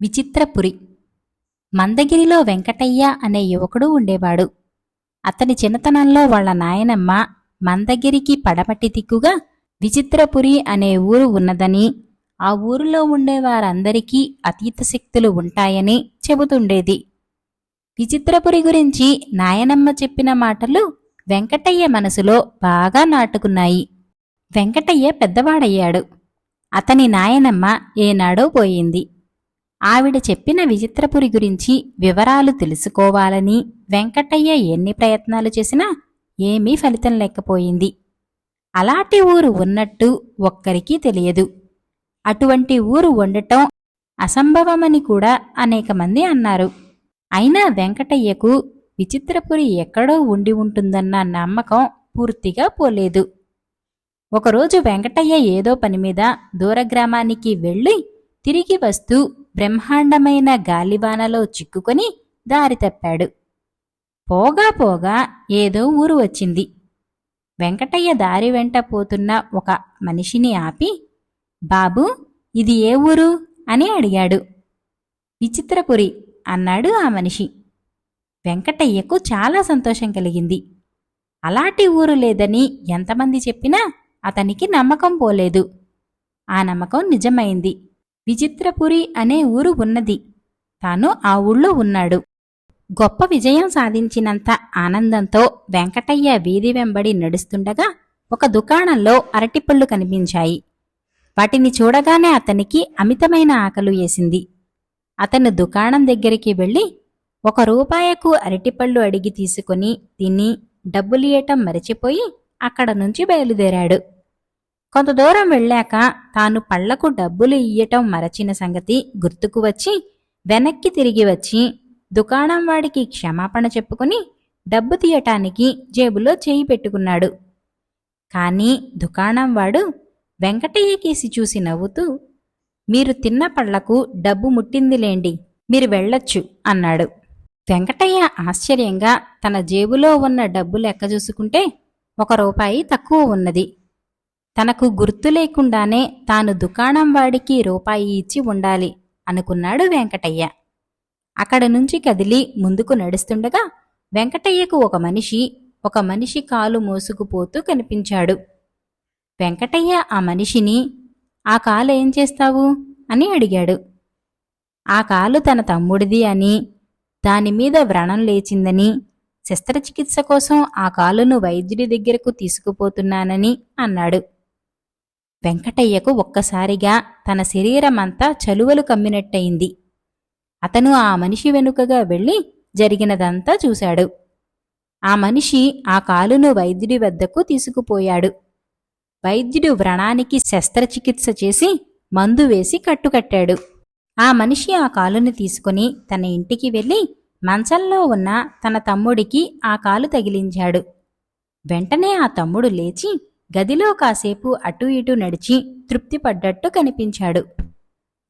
విచిత్రపురి. మందగిరిలో వెంకటయ్య అనే యువకుడు ఉండేవాడు. అతని చిన్నతనంలో వాళ్ళ నాయనమ్మ మందగిరికి పడమటి దిక్కుగా విచిత్రపురి అనే ఊరు ఉన్నదని ఆ ఊరిలో ఉండేవారందరికీ అతీత శక్తులు ఉంటాయని చెబుతుండేది. విచిత్రపురి గురించి నాయనమ్మ చెప్పిన మాటలు వెంకటయ్య మనసులో బాగా నాటుకున్నాయి. వెంకటయ్య పెద్దవాడయ్యాడు. అతని నాయనమ్మ ఏనాడో పోయింది. ఆవిడ చెప్పిన విచిత్రపురి గురించి వివరాలు తెలుసుకోవాలని వెంకటయ్య ఎన్ని ప్రయత్నాలు చేసినా ఏమీ ఫలితం లేకపోయింది. అలాంటి ఊరు ఉన్నట్టు ఒక్కరికీ తెలియదు. అటువంటి ఊరు ఉండటం అసంభవమని కూడా అనేక మంది అన్నారు. అయినా వెంకటయ్యకు విచిత్రపురి ఎక్కడో ఉండి ఉంటుందన్న నమ్మకం పూర్తిగా పోలేదు. ఒకరోజు వెంకటయ్య ఏదో పనిమీద దూరగ్రామానికి వెళ్ళి తిరిగి వస్తూ బ్రహ్మాండమైన గాలివానలో చిక్కుకొని దారి తప్పాడు. పోగా పోగా ఏదో ఊరు వచ్చింది. వెంకటయ్య దారి వెంట పోతున్న ఒక మనిషిని ఆపి బాబు ఇది ఏ ఊరు? అని అడిగాడు. విచిత్రపురి అన్నాడు ఆ మనిషి. వెంకటయ్యకు చాలా సంతోషం కలిగింది. అలాంటి ఊరు లేదని ఎంతమంది చెప్పినా అతనికి నమ్మకం పోలేదు. ఆ నమ్మకం నిజమైంది. విచిత్రపురి అనే ఊరు ఉన్నది. తాను ఆ ఊళ్ళో ఉన్నాడు. గొప్ప విజయం సాధించినంత ఆనందంతో వెంకటయ్య వీధి వెంబడి నడుస్తుండగా ఒక దుకాణంలో అరటిపళ్ళు కనిపించాయి. వాటిని చూడగానే అతనికి అమితమైన ఆకలు వేసింది. అతను దుకాణం దగ్గరికి వెళ్ళి ఒక రూపాయకు అరటిపళ్ళు అడిగి తీసుకుని తిని డబ్బులియటం మరచిపోయి అక్కడ నుంచి బయలుదేరాడు. కొంత దూరం వెళ్ళాక తాను పళ్ళకు డబ్బులు ఇయ్యటం మరచిన సంగతి గుర్తుకు వచ్చి వెనక్కి తిరిగి వచ్చి దుకాణం వాడికి క్షమాపణ చెప్పుకుని డబ్బు తీయటానికి జేబులో చేయి పెట్టుకున్నాడు. కానీ దుకాణం వాడు వెంకటయ్య కేసి చూసి నవ్వుతూ మీరు తిన్న పళ్ళకు డబ్బు ముట్టిందిలేండి మీరు వెళ్ళొచ్చు అన్నాడు. వెంకటయ్య ఆశ్చర్యంగా తన జేబులో ఉన్న డబ్బు లెక్క చూసుకుంటే ఒక రూపాయి తక్కువ ఉన్నది. తనకు గుర్తు లేకుండానే తాను దుకాణం వాడికి రూపాయి ఇచ్చి ఉండాలి అనుకున్నాడు వెంకటయ్య. అక్కడ నుంచి కదిలి ముందుకు నడుస్తుండగా వెంకటయ్యకు ఒక మనిషి ఒక మనిషి కాలు మోసుకుపోతూ కనిపించాడు. వెంకటయ్య ఆ మనిషిని ఆ కాలు ఏం చేస్తావు? అని అడిగాడు. ఆ కాలు తన తమ్ముడిది అని దానిమీద వ్రణం లేచిందని శస్త్రచికిత్స కోసం ఆ కాలును వైద్యుడి దగ్గరకు తీసుకుపోతున్నానని అన్నాడు. వెంకటయ్యకు ఒక్కసారిగా తన శరీరమంతా చలువలు కమ్మినట్టయింది. అతను ఆ మనిషి వెనుకగా వెళ్ళి జరిగినదంతా చూశాడు. ఆ మనిషి ఆ కాలును వైద్యుడి వద్దకు తీసుకుపోయాడు. వైద్యుడు వ్రణానికి శస్త్రచికిత్స చేసి మందు వేసి కట్టుకట్టాడు. ఆ మనిషి ఆ కాలుని తీసుకుని తన ఇంటికి వెళ్ళి మంచంలో ఉన్న తన తమ్ముడికి ఆ కాలు తగిలించాడు. వెంటనే ఆ తమ్ముడు లేచి గదిలో కాసేపు అటూ ఇటూ నడిచి తృప్తిపడ్డట్టు కనిపించాడు.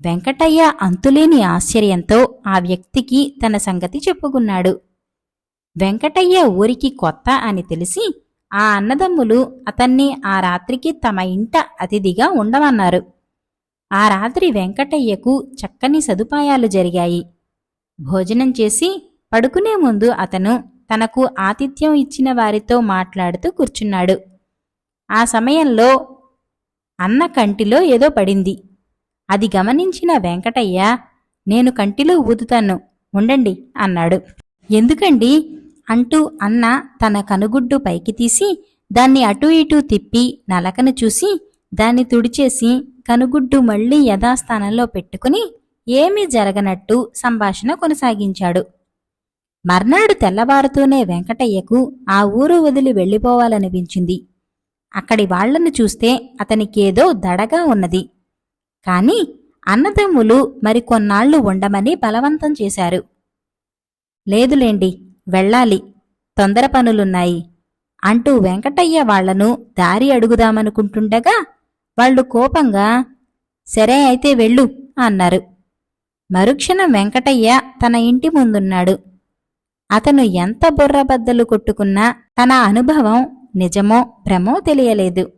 వెంకటయ్య అంతులేని ఆశ్చర్యంతో ఆ వ్యక్తికి తన సంగతి చెప్పుకున్నాడు. వెంకటయ్య ఊరికి కొత్త అని తెలిసి ఆ అన్నదమ్ములు అతన్ని ఆ రాత్రికి తమ ఇంట అతిథిగా ఉండమన్నారు. ఆ రాత్రి వెంకటయ్యకు చక్కని సదుపాయాలు జరిగాయి. భోజనం చేసి పడుకునే ముందు అతను తనకు ఆతిథ్యం ఇచ్చిన వారితో మాట్లాడుతూ కూర్చున్నాడు. ఆ సమయంలో అన్న కంటిలో ఏదో పడింది. అది గమనించిన వెంకటయ్య నేను కంటిలో ఊదుతాను ఉండండి అన్నాడు. ఎందుకండి? అంటూ అన్న తన కనుగుడ్డు పైకి తీసి దాన్ని అటూ ఇటూ తిప్పి నలకను చూసి దాన్ని తుడిచేసి కనుగుడ్డు మళ్ళీ యథాస్థానంలో పెట్టుకుని ఏమీ జరగనట్టు సంభాషణ కొనసాగించాడు. మర్నాడు తెల్లవారుతూనే వెంకటయ్యకు ఆ ఊరు వదిలి వెళ్ళిపోవాలనిపించింది. అక్కడి వాళ్ళను చూస్తే అతనికేదో దడగా ఉన్నది. కాని అన్నదమ్ములు మరికొన్నాళ్ళు ఉండమని బలవంతం చేశారు. లేదులేండి వెళ్ళాలి. తొందర పనులున్నాయి. అంటూ వెంకటయ్య వాళ్ళను దారి అడుగుదామనుకుంటుండగా వాళ్ళు కోపంగా సరే అయితే వెళ్ళు అన్నారు. మరుక్షణం వెంకటయ్య తన ఇంటి ముందున్నాడు. అతను ఎంత బుర్రబద్దలు కొట్టుకున్నా తన అనుభవం నిజమో భ్రమో తెలియలేదు.